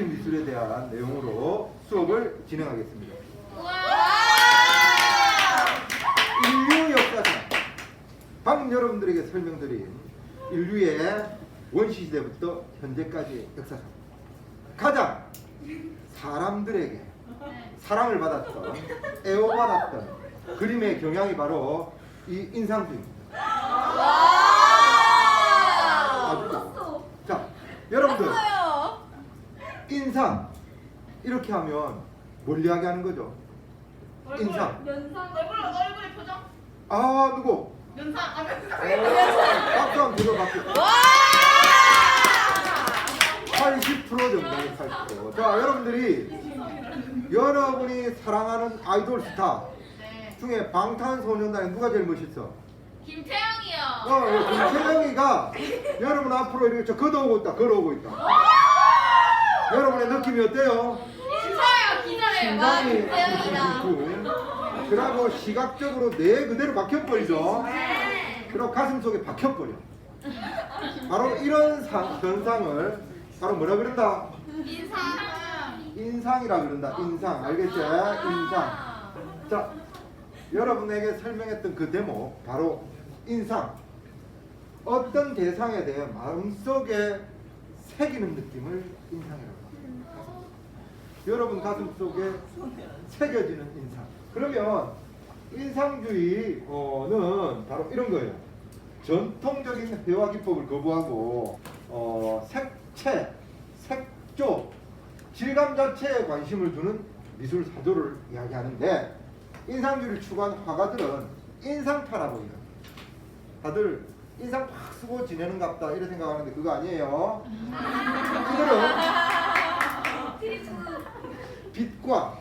인상주의 미술에 대한 내용으로 수업을 진행하겠습니다. 인류 역사상 방금 여러분들에게 설명드린 인류의 원시 시대부터 현재까지의 역사상 가장 사람들에게 사랑을 받았던 애호받았던 그림의 경향이 바로 이 인상주의입니다. 아주 자 여러분들 인상 이렇게 하면 뭘 이야기하는 거죠? 인상 면상 얼굴 얼굴의 표정 아 누구? 면상 아 면상 박수 한번 들어봤죠. 80% 정도의 80%. 자, 여러분들이 여러분이 사랑하는 아이돌 스타 네 중에 방탄소년단에 누가 제일 멋있어? 김태형이요 어, 예, 김태형이가 여러분 앞으로 이렇게 저 걷어오고 있다, 걸어오고 있다. 여러분의 느낌이 어때요? 진짜예요 기자래요 심장이 김태형이다 두근두근. 그러고 시각적으로 내 그대로 박혀버리죠. 그리고 가슴 속에 박혀버려. 바로 이런 상, 현상을 바로 뭐라 그런다? 인상 인상이라 그런다. 인상. 알겠지? 인상. 자, 여러분에게 설명했던 그 대목 바로 인상. 어떤 대상에 대해 마음속에 새기는 느낌을 인상이라고 합니다. 여러분 가슴 속에 새겨지는 인상. 그러면 인상주의는 바로 이런 거예요. 전통적인 회화 기법을 거부하고 어, 색채, 색조, 질감 자체에 관심을 두는 미술 사조를 이야기하는데 인상주의를 추구한 화가들은 인상파라고 해요. 다들 인상 팍 쓰고 지내는 갑다 이렇게 생각하는데 그거 아니에요. 이들은 빛과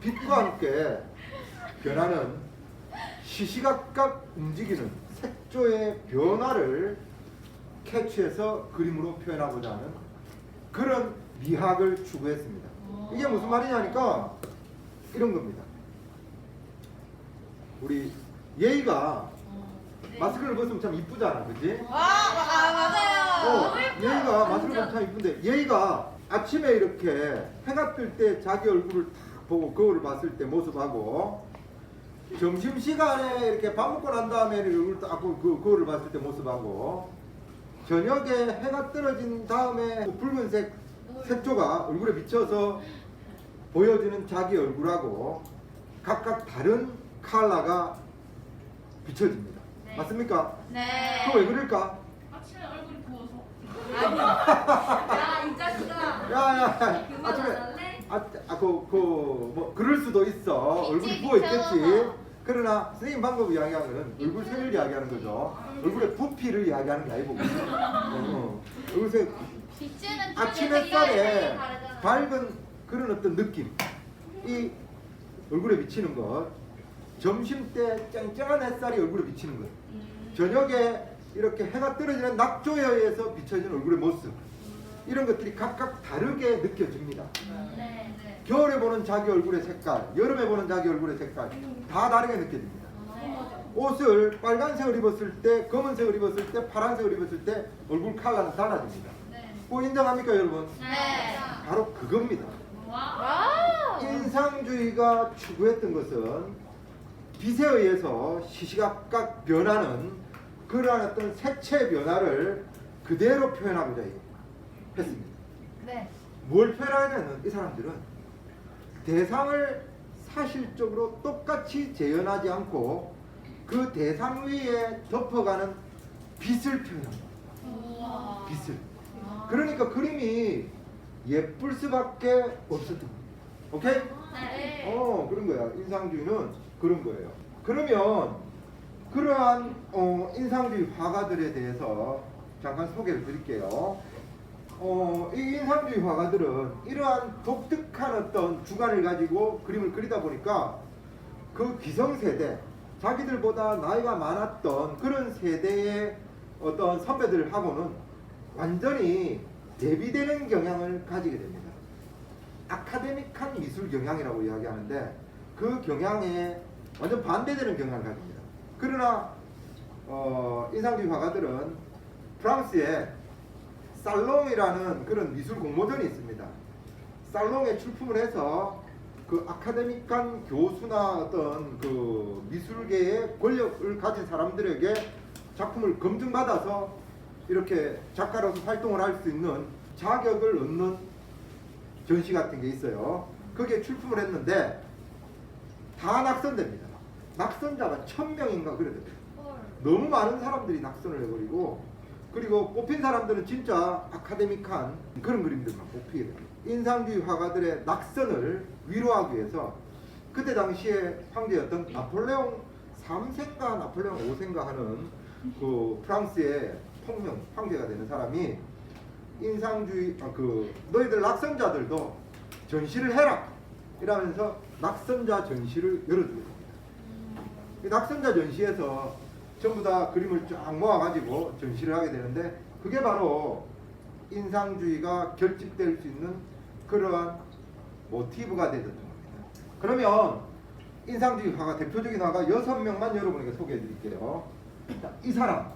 빛과 함께 변하는 시시각각 움직이는 색조의 변화를 캐치해서 그림으로 표현하고자 하는 그런 미학을 추구했습니다. 이게 무슨 말이냐니까 이런 겁니다. 우리 예의가 마스크를 벗으면 참 이쁘잖아, 그지? 어, 예의가 마스크를 벗으면 참 이쁜데 예의가 아침에 이렇게 해가 뜰 때 자기 얼굴을 탁 보고 거울을 봤을 때 모습하고 점심 시간에 이렇게 밥 먹고 난 다음에 얼굴 딱 보고 그 거울을 봤을 때 모습하고 저녁에 해가 떨어진 다음에 그 붉은색 색조가 얼굴에 비쳐서 보여지는 자기 얼굴하고 각각 다른 컬러가 비춰집니다. 네. 맞습니까? 네 그거 왜 그럴까? 아침에 얼굴이 부어서 야이 자식아 야야 아침에 안 할래? 아그그뭐 그럴 수도 있어 얼굴이 부어 있겠지. 비쳐서. 그러나 선생님 이야기하는 거는 얼굴 색을 이야기하는 거죠. 얼굴의 부피를 이야기하는 게 아니고. 어, 얼굴 색 아침 햇살에. 밝은 그런 어떤 느낌 이 얼굴에 비치는 것 점심 때 쨍쨍한 햇살이 얼굴에 비치는 것 저녁에 이렇게 해가 떨어지는 낙조에 의해서 비춰지는 얼굴의 모습 이런 것들이 각각 다르게 느껴집니다 네, 네. 겨울에 보는 자기 얼굴의 색깔 여름에 보는 자기 얼굴의 색깔 다 다르게 느껴집니다 옷을 빨간색을 입었을 때 검은색을 입었을 때 파란색을 입었을 때 얼굴 컬러는 달라집니다 네. 뭐 인정합니까 여러분? 네. 바로 그겁니다 와. 인상주의가 추구했던 것은 빛에 의해서 시시각각 변하는 그러한 어떤 색채 변화를 그대로 표현하고자 했습니다. 네. 뭘 표현하냐면 이 사람들은 대상을 사실적으로 똑같이 재현하지 않고 그 대상 위에 덮어가는 빛을 표현합니다. 우와. 빛을. 그러니까 그림이 예쁠 수밖에 없었던 겁니다. 오케이? 네. 어 그런 거야 인상주의는 그런 거예요 그러면 그러한 어, 인상주의 화가들에 대해서 잠깐 소개를 드릴게요 어, 이 인상주의 화가들은 이러한 독특한 어떤 주관을 가지고 그림을 그리다 보니까 그 기성세대 자기들보다 나이가 많았던 그런 세대의 어떤 선배들하고는 완전히 대비되는 경향을 가지게 됩니다. 아카데믹한 미술 경향이라고 이야기하는데 그 경향에 완전 반대되는 경향을 가집니다. 그러나 어, 인상주의 화가들은 프랑스에 살롱이라는 그런 미술 공모전이 있습니다. 살롱에 출품을 해서 그 아카데믹한 교수나 어떤 그 미술계의 권력을 가진 사람들에게 작품을 검증받아서 이렇게 작가로서 활동을 할 수 있는 자격을 얻는 전시 같은 게 있어요. 거기에 출품을 했는데 다 낙선됩니다. 낙선자가 천 명인가 그래야 돼요. 너무 많은 사람들이 낙선을 해버리고 그리고 뽑힌 사람들은 진짜 아카데믹한 그런 그림들만 뽑히게 됩니다. 인상주의 화가들의 낙선을 위로하기 위해서 그때 당시에 황제였던 나폴레옹 3세인가 나폴레옹 5세인가 하는 그 프랑스의 통령 황제가 되는 사람이 인상주의 아, 그 너희들 낙선자들도 전시를 해라 이러면서 낙선자 전시를 열어주게 됩니다. 이 낙선자 전시에서 전부 다 그림을 쫙 모아가지고 전시를 하게 되는데 그게 바로 인상주의가 결집될 수 있는 그러한 모티브가 되었던 겁니다. 그러면 인상주의 화가 대표적인 화가 여섯 명만 여러분에게 소개해 드릴게요. 자, 이 사람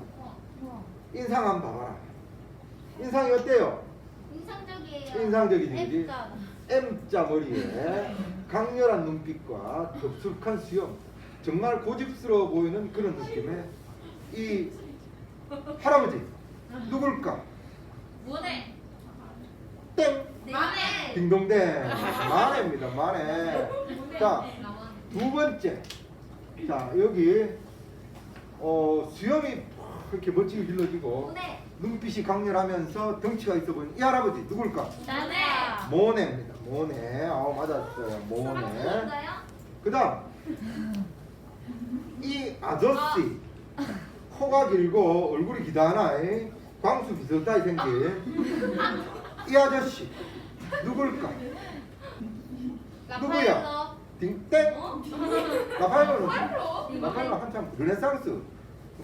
인상 한번 봐봐라. 인상이 어때요? 인상적이에요. 인상적이지? M자. 머리에 강렬한 눈빛과 덥숙한 수염 정말 고집스러워 보이는 그런 느낌의 이 할아버지 누굴까? 뭐네? 땡 마네. 딩동댕 마네입니다 마네 자두 번째 자 여기 어 수염이 이렇게 멋지게 길러지고 뭐네? 눈빛이 강렬하면서 덩치가 있어 보이는 이 할아버지 누굴까? 나네. 모네입니다 모네 아 맞았어요 모네 사람인가요? 그다음 이 아저씨 코가 길고 얼굴이 기다나 이 광수 비슷하게 생긴 이 아저씨 누굴까? 누구야? 딩땡 어? 라파엘로? 라파엘로 한참 르네상스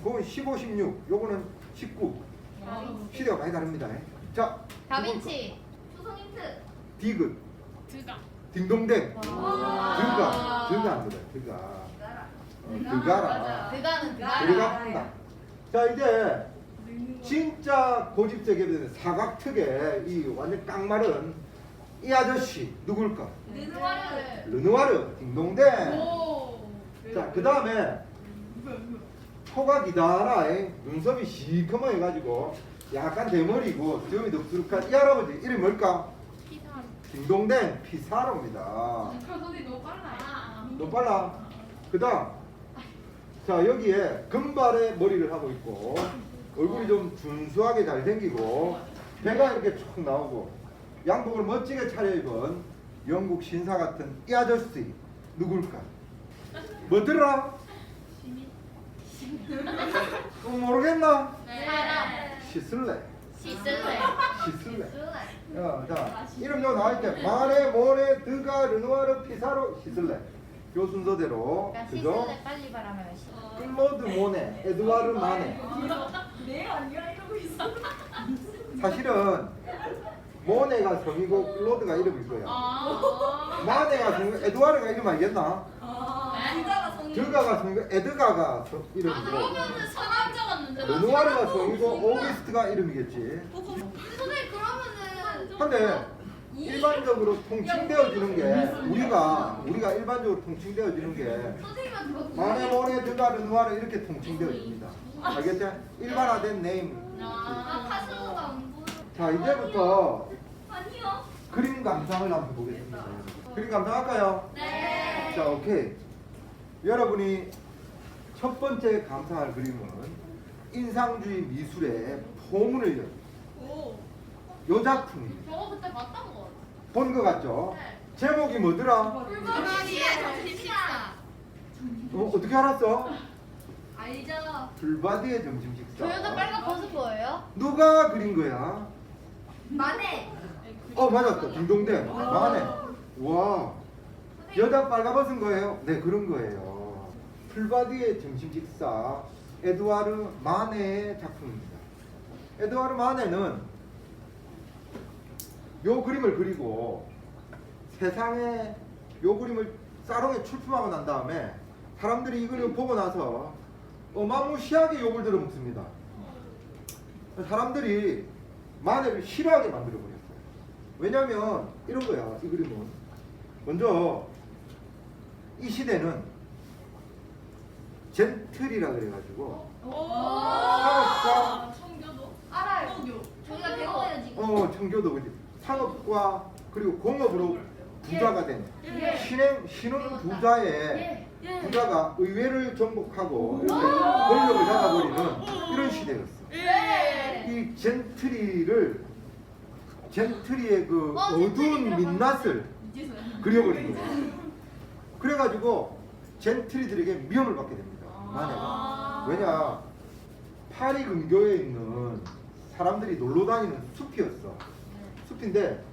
그건 15, 16 요거는 19 시대가 많이 다릅니다 자 다빈치. 초성 힌트. 디귿 드가. 딩동댕 와. 드가 드가입니다 드가 어, 드가라 드가는 드가. 들어갑니다. 자 이제 진짜 고집세게 되는 사각턱의 이 완전 깡마른 이 아저씨 누굴까? 르누아르. 르누아르 딩동댕. 오. 자그 다음에 코가 기다라에 눈썹이 시커멓게 해가지고 약간 대머리고 수염이 덥수룩한 이 할아버지 이름이 뭘까? 피사로. 딩동댕 피사로입니다. 손이 너무 빨라. 너무 빨라. 그 다음 자 여기에 금발의 머리를 하고 있고 얼굴이 좀 준수하게 잘 생기고 배가 이렇게 쭉 나오고 양복을 멋지게 차려입은 영국 신사 같은 이 아저씨 누굴까? 뭐 들어라? 또 모르겠나? 시슬레 시슬레. 야, 자 이름 좀 나와있대 마네 모네 드가 르누아르 피사로 시슬레 요 순서대로 그러니까 그죠? 빨리 시. 클로드 모네, 에드와르 마네. 사실은 모네가 성이고 클로드가 이름일 거야. 아. 마네가 성이고 에드와르가 이름 알겠나? 드가가 성이. 드가가 성이고 에드가가 성- 이름이고 아, 그러면은 사람 적었는데. 르누아르가 성이고 오기스트가 이름이겠지. 선생님 그러면은. 근데 일반적으로 통칭되어지는 게 우리가 우리가 일반적으로 통칭되어지는 게 선생님한테 그거 마네 모네 드가 르누아르 이렇게 통칭되어집니다. 알겠지? 일반화된 네임. 아, 파스모가 안 보여. 자 이제부터 아니요. 그림 감상을 한번 보겠습니다. 그림 감상 할까요? 네. 자 오케이. 여러분이 첫 번째 감상할 그림은 인상주의 미술의 포문을 연. 오. 요 작품입니다. 저거 그때 봤던 거. 본거 같죠? 네. 제목이 뭐더라? 불가리의 점심식사. 어, 어떻게 알았어? 알죠. 불바디의 점심 식사. 저 여자 빨간 버스 뭐예요? 누가 그린 거야? 마네. 어 맞았어. 딩동댕. 마네. 와. 여자 빨가벗은 거예요? 네 그런 거예요. 풀바디의 점심 식사 에드와르 마네의 작품입니다. 에드와르 마네는 요 그림을 그리고 세상에 요 그림을 사롱에 출품하고 난 다음에 사람들이 이 그림을 보고 나서 어마무시하게 욕을 들어먹습니다. 사람들이 마네를 싫어하게 만들어 버렸어요. 왜냐면 이런 거야 이 그림은 먼저 이 시대는 젠틀이라 그래가지고 상업과 알아요. 저희가 배워요 지금. 어 청교도 그지 상업과 그리고 공업으로 부자가 된 예. 신행 신흥 부자의 예. 예. 부자가 의회를 정복하고 이렇게 권력을 잡아버리는 이런 시대였어. 네. 이 젠트리를 젠트리의 그 어, 어두운 젠트리라고 민낯을 그려버린 거야. 그래가지고 젠트리들에게 미움을 받게 됩니다. 만약 왜냐 파리 근교에 있는 사람들이 놀러 다니는 숲이었어. 숲인데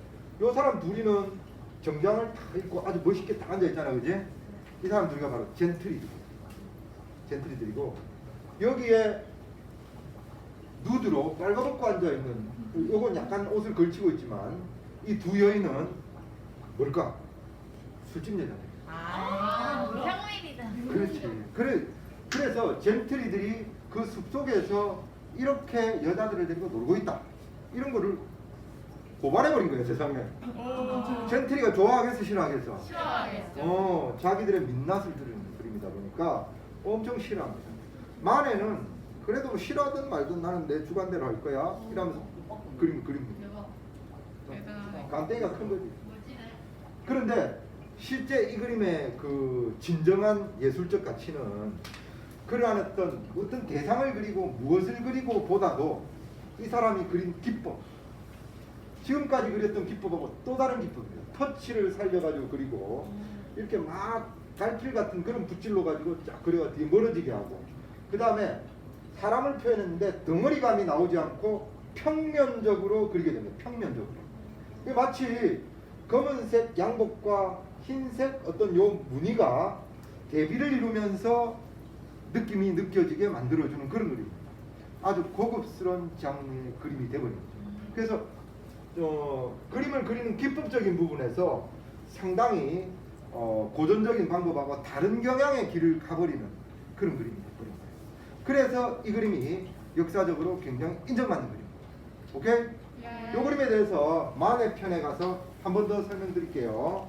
요 사람 둘이는 정장을 다 입고 아주 멋있게 다 앉아 있잖아, 그지? 이 사람 둘이가 바로 젠트리들. 젠트리들이고 여기에 누드로 빨가벗고 앉아 있는 요건 약간 옷을 걸치고 있지만 이 두 여인은 뭘까? 술집 여자 들. 평민이다. 그렇지. 그래, 그래서 젠트리들이 그 숲속에서 이렇게 여자들을 데리고 놀고 있다. 이런 거를 고발해버린 거예요, 세상에. 젠트리가 좋아하겠어, 싫어하겠어? 어, 자기들의 민낯을 드리는 그림이다 보니까 엄청 싫어합니다. 만에는 그래도 뭐 싫어하든 말든 나는 내 주관대로 할 거야. 이러면서 그림 그립니다. 간땡이가 큰 거지. 그런데 실제 이 그림의 그 진정한 예술적 가치는 그러한 어떤 어떤 대상을 그리고 무엇을 그리고 보다도 이 사람이 그린 기법 지금까지 그렸던 기법하고 또 다른 기법이에요. 터치를 살려가지고 그리고 이렇게 막 갈필 같은 그런 붓질로 가지고 쫙 그려가 뒤에 멀어지게 하고 그 다음에 사람을 표현했는데 덩어리감이 나오지 않고 평면적으로 그리게 됩니다. 평면적으로. 마치 검은색 양복과 흰색 어떤 요 무늬가 대비를 이루면서 느낌이 느껴지게 만들어주는 그런 그림입니다. 아주 고급스러운 장르의 그림이 거죠. 그래서 어, 그림을 그리는 기법적인 부분에서 상당히 어, 고전적인 방법하고 다른 경향의 길을 가버리는 그런 그림이 되버린 거예요. 그래서 이 그림이 역사적으로 굉장히 인정받는 그림입니다. 오케이? 이 그림에 대해서 만의 편에 가서 한 번 더 설명드릴게요.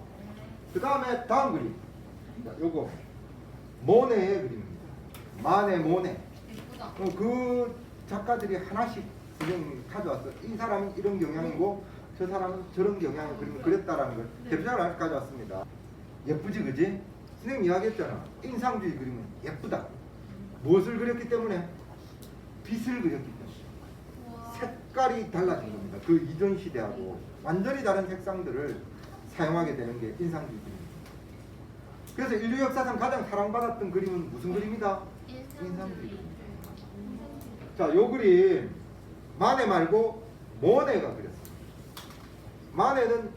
그 다음에 다음 그림. 자, 요거 모네의 그림입니다. 만의 모네. 어, 그 작가들이 하나씩 그냥 가져왔어. 이 사람은 이런 경향이고 저 사람은 저런 경향의 그림을 그렸다라는 걸 대표작을 하나 가져왔습니다. 예쁘지 그지? 선생님 이야기했잖아. 인상주의 그림은 예쁘다. 무엇을 그렸기 때문에? 빛을 그렸기 때문에. 색깔이 달라진 겁니다. 그 이전 시대하고 완전히 다른 색상들을 사용하게 되는 게 인상주의 그림입니다. 그래서 인류 역사상 가장 사랑받았던 그림은 무슨 그림이다? 인상주의. 자, 요 그림 마네 말고 모네가 그렸어요. 마네는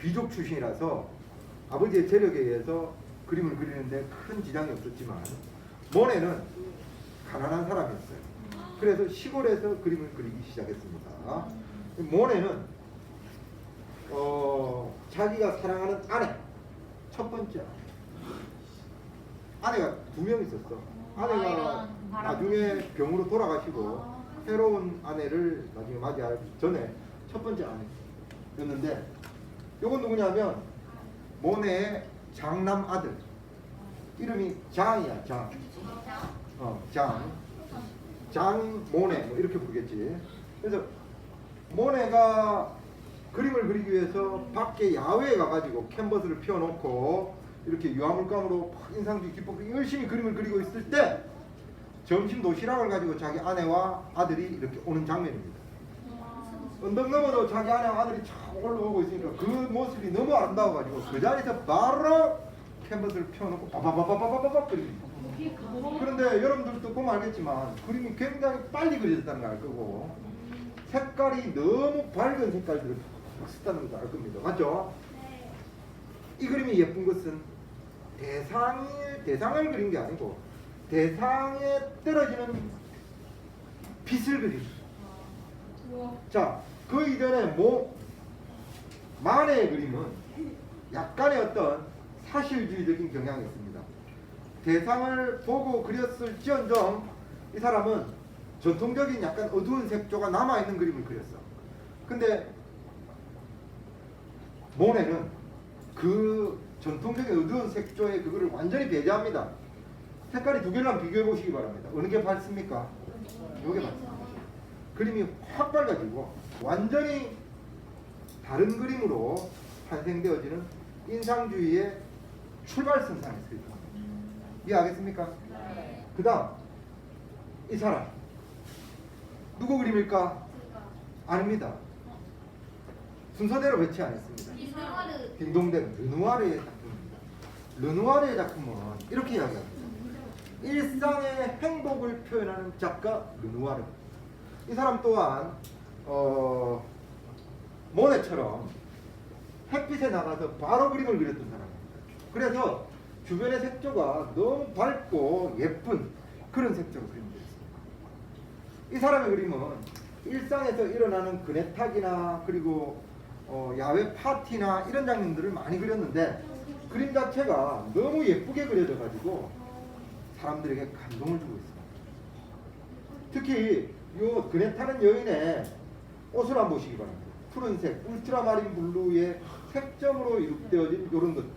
귀족 출신이라서 아버지의 재력에 의해서 그림을 그리는데 큰 지장이 없었지만 모네는 가난한 사람이었어요. 그래서 시골에서 그림을 그리기 시작했습니다. 모네는 어, 자기가 사랑하는 아내 첫 번째 아내. 아내가 두 명 있었어. 아내가 나중에 병으로 돌아가시고 새로운 아내를 나중에 맞이하기 전에 첫 번째 아내였는데 이건 누구냐면 모네의 장남 아들 이름이 장이야 장. 어, 장. 장 모네 뭐 이렇게 부르겠지. 그래서 모네가 그림을 그리기 위해서 밖에 야외에 가가지고 캔버스를 펴놓고 이렇게 유화물감으로 막 인상주의 기법으로 열심히 그림을 그리고 있을 때 점심 도시락을 가지고 자기 아내와 아들이 이렇게 오는 장면입니다. 언덕 넘어도 자기 아내와 아들이 쫙 올라오고 있으니까 그 모습이 너무 아름다워가지고 그 자리에서 바로 캔버스를 펴놓고 바바바바바바바 그립니다. 그런데 여러분들도 보면 알겠지만 그림이 굉장히 빨리 그려졌다는 걸 알 거고 색깔이 너무 밝은 색깔들을 팍 썼다는 것도 알 겁니다. 맞죠? 이 그림이 예쁜 것은 대상이 대상을 그린 게 아니고 대상에 떨어지는 빛을 그린. 자, 그 이전에 뭐 만의 그림은 약간의 어떤 사실주의적인 경향이 있습니다. 대상을 보고 그렸을지언정 이 사람은 전통적인 약간 어두운 색조가 남아있는 그림을 그렸어. 근데 모네는 그 전통적인 어두운 색조의 그거를 완전히 배제합니다. 색깔이 두 개랑 비교해 보시기 바랍니다. 어느 게 밝습니까? 요게 밝습니다. 그림이 확 밝아지고 완전히 다른 그림으로 탄생되어지는 인상주의의 출발선상에 서 있다. 이해하겠습니까? 그 다음 이 사람 누구 그림일까? 아닙니다. 순서대로 배치 안 했습니다. 딩동댕 르누아르의 작품입니다. 르누아르의 작품은 이렇게 이야기합니다. 일상의 행복을 표현하는 작가 르누아르. 이 사람 또한 어, 모네처럼 햇빛에 나가서 바로 그림을 그렸던 사람입니다. 그래서 주변의 색조가 너무 밝고 예쁜 그런 색조로 있습니다. 이 사람의 그림은 일상에서 일어나는 그네탁이나 그리고 어, 야외 파티나 이런 장면들을 많이 그렸는데 그림 자체가 너무 예쁘게 그려져 가지고 사람들에게 감동을 주고 있습니다. 특히 요 그네타는 여인의 옷을 한번 보시기 바랍니다. 푸른색, 울트라마린 블루의 색점으로 이룩되어진 이런 것들.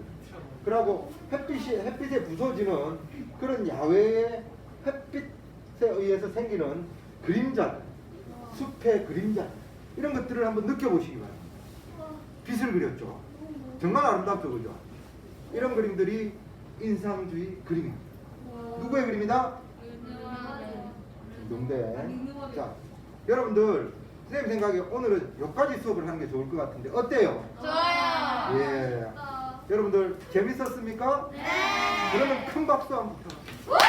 그리고 햇빛이 햇빛에 부서지는 그런 야외의 햇빛에 의해서 생기는 그림자, 숲의 그림자 이런 것들을 한번 느껴보시기 바랍니다. 빛을 그렸죠. 정말 아름답죠, 그죠? 이런 그림들이 인상주의 그림입니다. 누구의 그림이다? 농대. 자, 여러분들 선생님 생각에 오늘은 여기까지 수업을 하는 게 좋을 것 같은데 어때요? 좋아요. 예. 여러분들 재밌었습니까? 네. 그러면 큰 박수 한번 부탁드립니다. 와!